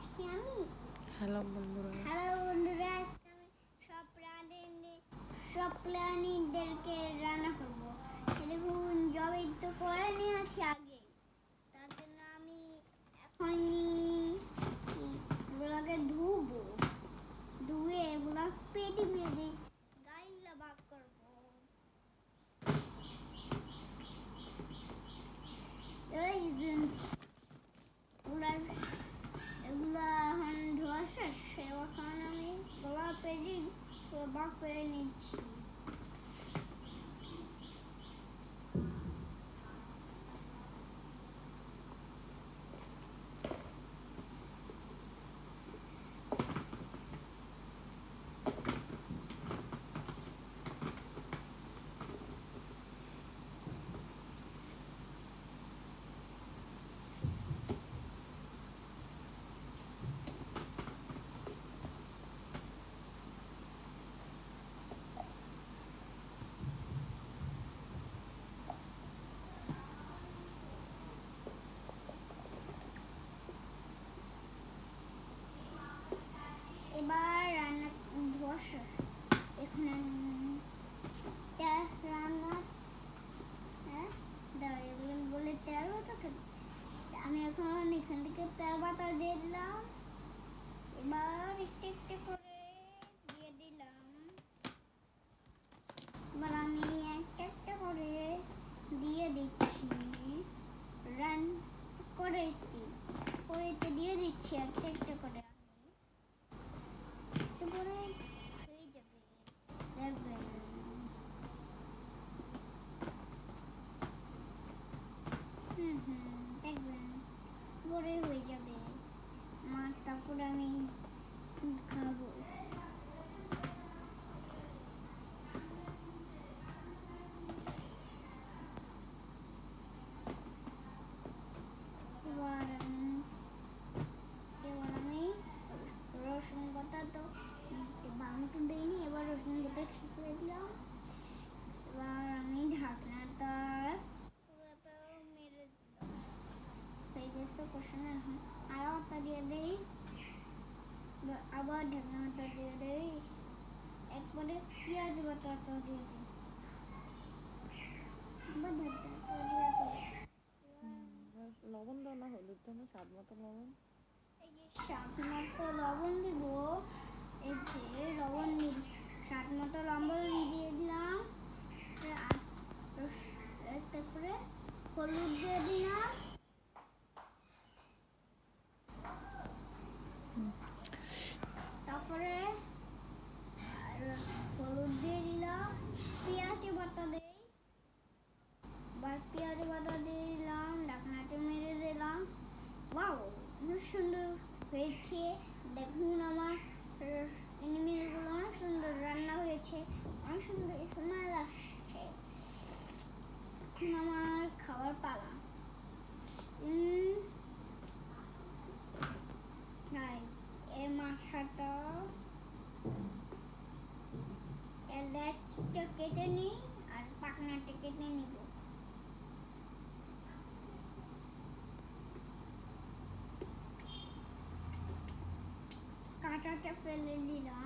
আজকে আমি হ্যালো বন্ধুরা। হ্যালো বন্ধুরা আজকে আমি সব প্রাণী সব প্রাণীদেরকে রান্না করব। দেখুন জবাই পেরি বাক করে নিচ্ছি এবার রান্না ধোয়া শেষ এখন আমি তেল রান্না হ্যাঁ দাঁড়া এগুলো বলে তেল বাতা থাকে আমি এখন এখান থেকে তেল বাতা দিয়ে দিলাম এবার একটু একটু করে দিয়ে দিলাম। এবার আমি একটা একটা করে দিয়ে দিচ্ছি। রান করে কড়াইতে দিয়ে দিচ্ছি একটা একটা করে আমি। একটু করে হয়ে যাবে। দেখবেন হুম হুম দেখবেন পরে হয়ে যাবে। আমার তারপর আমি খাব এবার আমি এবার আমি রসুন বাটা তো বাংলা তো দিইনি এবার রসুন বাটা ছিটিয়ে দিলাম এবার আমি ঢাকনাটা পুরোটা মেরে দিলাম হয়ে গেছে কষানো এখন আরও আটা দিয়ে দিই এবার আবার ঢাকনাটা দিয়ে দিই। একবারে পেঁয়াজ বাটাটা দিয়ে দিই। দিই। লবণ দাও না হলুদ দাও না স্বাদ মতো লবণ। এই যে স্বাদ মতো লবণ দিব এই যে লবণ দিব স্বাদ মতো লবণ দিয়ে দিলাম। তারপরে হলুদ দিয়ে দিলাম তারপরে আর হলুদ দিয়ে দিলাম পেঁয়াজ বাটা দেই। এবার পেঁয়াজ বাটা দিলাম মেরে দিলাম। সুন্দর হয়েছে। দেখুন আমার অনেক সুন্দর রান্না হয়েছে। অনেক সুন্দর স্মেল আসছে। এখন আমার খাবার পালা। মাথাটা, এর লেজটা কেটে নিই। আর পাখনাটা কেটে নিব কাঁটাটা ফেলে নিলাম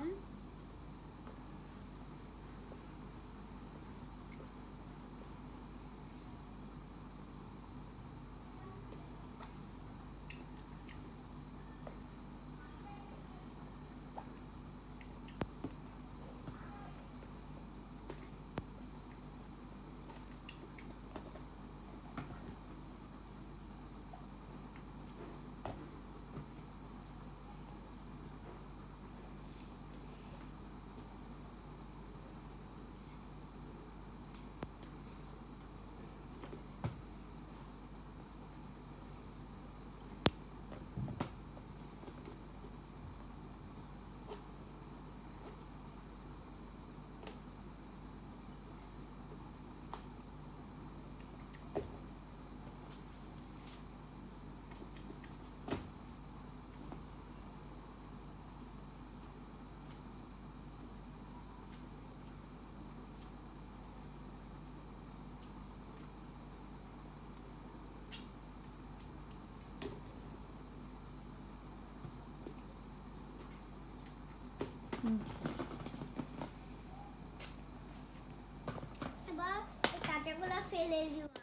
এবার কাঁচাগুলো ফেলে দিব।